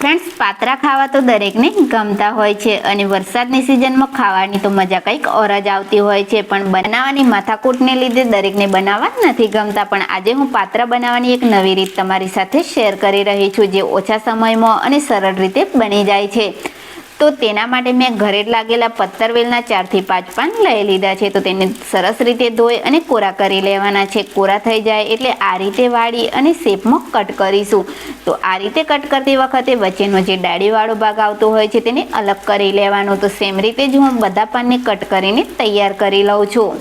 Friends પાત્રા ખાવા તો દરેકને ગમતા હોય છે અને વરસાદની સિઝનમાં ખાવાની તો મજા કંઈક ઓર જ આવતી હોય છે, પણ બનાવવાની માથાકૂટને લીધે દરેકને બનાવવા નથી ગમતા. પણ આજે હું પાત્ર બનાવવાની એક નવી રીત તમારી સાથે શેર કરી રહી છું, જે ઓછા સમયમાં અને સરળ રીતે બની જાય છે. તો તેના માટે મેં ઘરે લાગેલા પત્તરવેલના ચારથી પાંચ પાન લઈ લીધા છે. તો તેને સરસ રીતે ધોઈ અને કોરા કરી લેવાના છે. કોરા થઈ જાય એટલે આ રીતે વાળી અને શેપમાં કટ કરીશું. તો આ રીતે કટ કરતી વખતે વચ્ચેનો જે ડાળીવાળો ભાગ આવતો હોય છે, તેને અલગ કરી લેવાનો. તો સેમ રીતે જ હું બધા પાનને કટ કરીને તૈયાર કરી લઉં છું.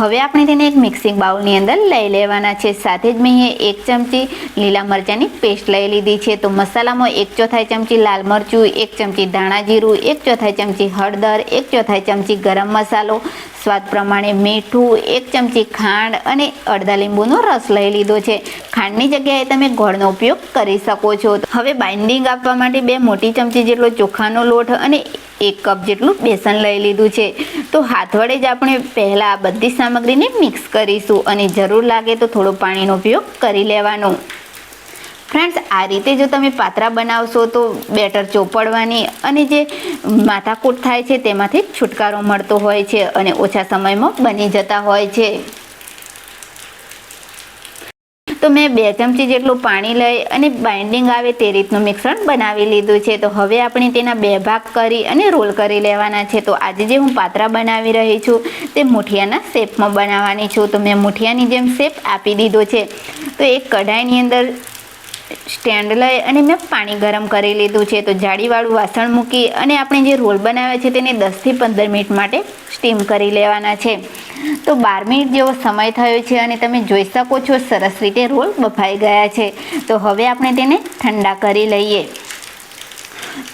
હવે આપણે તેને એક મિક્સિંગ બાઉલની અંદર લઈ લેવાના છે. સાથે જ મેં અહીંયા એક ચમચી લીલા મરચાંની પેસ્ટ લઈ લીધી છે. તો મસાલામાં એક ચોથાઈ ચમચી લાલ મરચું, એક ચમચી ધાણા જીરું, એક ચોથાઈ ચમચી હળદર, એક ચોથાઈ ચમચી ગરમ મસાલો, સ્વાદ પ્રમાણે મીઠું, એક ચમચી ખાંડ અને અડધા લીંબુનો રસ લઈ લીધો છે. ખાંડની જગ્યાએ તમે ગોળનો ઉપયોગ કરી શકો છો. હવે બાઇન્ડિંગ આપવા માટે બે મોટી ચમચી જેટલો ચોખાનો લોટ અને એક કપ જેટલું બેસન લઈ લીધું છે. તો હાથ વડે જ આપણે પહેલાં આ બધી સામગ્રીને મિક્સ કરીશું અને જરૂર લાગે તો થોડો પાણીનો ઉપયોગ કરી લેવાનો. ફ્રેન્ડ્સ, આ રીતે જો તમે પાત્રા બનાવશો તો બેટર ચોપડવાની અને જે માથાકૂટ થાય છે તેમાંથી છુટકારો મળતો હોય છે અને ઓછા સમયમાં બની જતા હોય છે. તો મેં બે ચમચી જેટલું પાણી લઈ અને બાઇન્ડિંગ આવે તે રીતનું મિશ્રણ બનાવી લીધું છે. તો હવે આપણે તેના બે ભાગ કરી અને રોલ કરી લેવાના છે. તો આજે જે હું પાત્રા બનાવી રહી છું તે મુઠિયાના શેપમાં બનાવવાની છું. તો મેં મુઠિયાની જેમ શેપ આપી દીધો છે. તો એક કઢાઈની અંદર સ્ટેન્ડ લઈ અને મેં પાણી ગરમ કરી લીધું છે. તો જાળીવાળું વાસણ મૂકી અને આપણે જે રોલ બનાવ્યા છે તેને દસથી પંદર મિનિટ માટે સ્ટીમ કરી લેવાના છે. તો બાર મિનિટ જેવો સમય થયો છે અને તમે જોઈ શકો છો સરસ રીતે રોલ બફાઈ ગયા છે. તો હવે આપણે તેને ઠંડા કરી લઈએ.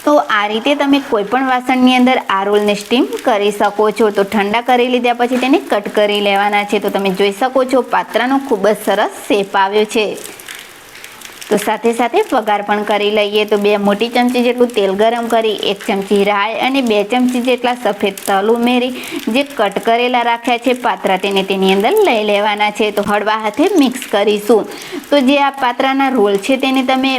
તો આ રીતે તમે કોઈપણ વાસણની અંદર આ રોલને સ્ટીમ કરી શકો છો. તો ઠંડા કરી લીધા પછી તેને કટ કરી લેવાના છે. તો તમે જોઈ શકો છો પાત્રાનો ખૂબ જ સરસ શેપ આવ્યો છે. તો સાથે સાથે વઘાર પણ કરી લઈએ. તો બે મોટી ચમચી જેટલું તેલ ગરમ કરી, એક ચમચી રાઈ અને બે ચમચી જેટલા સફેદ તલ ઉમેરી, જે કટ કરેલા રાખ્યા છે પાત્રા તેને તેની અંદર લઈ લેવાના છે. તો હળવા હાથે મિક્સ કરીશું. તો જે આ પાત્રાના રોલ છે તેને તમે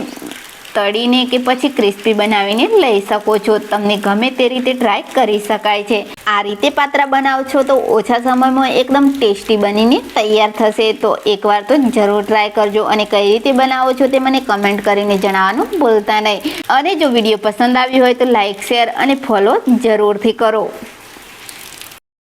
તળીને કે પછી ક્રિસ્પી બનાવીને લઈ શકો છો. તમને ગમે તે રીતે ટ્રાય કરી શકાય છે. આ રીતે પાત્રા બનાવશો તો ઓછા સમયમાં એકદમ ટેસ્ટી બનીને તૈયાર થશે. તો એકવાર તો જરૂર ટ્રાય કરજો અને કઈ રીતે બનાવો છો તે મને કમેન્ટ કરીને જણાવવાનું ભૂલતા નહીં. અને જો વીડિયો પસંદ આવ્યો હોય તો લાઇક શેર અને ફોલો જરૂરથી કરો.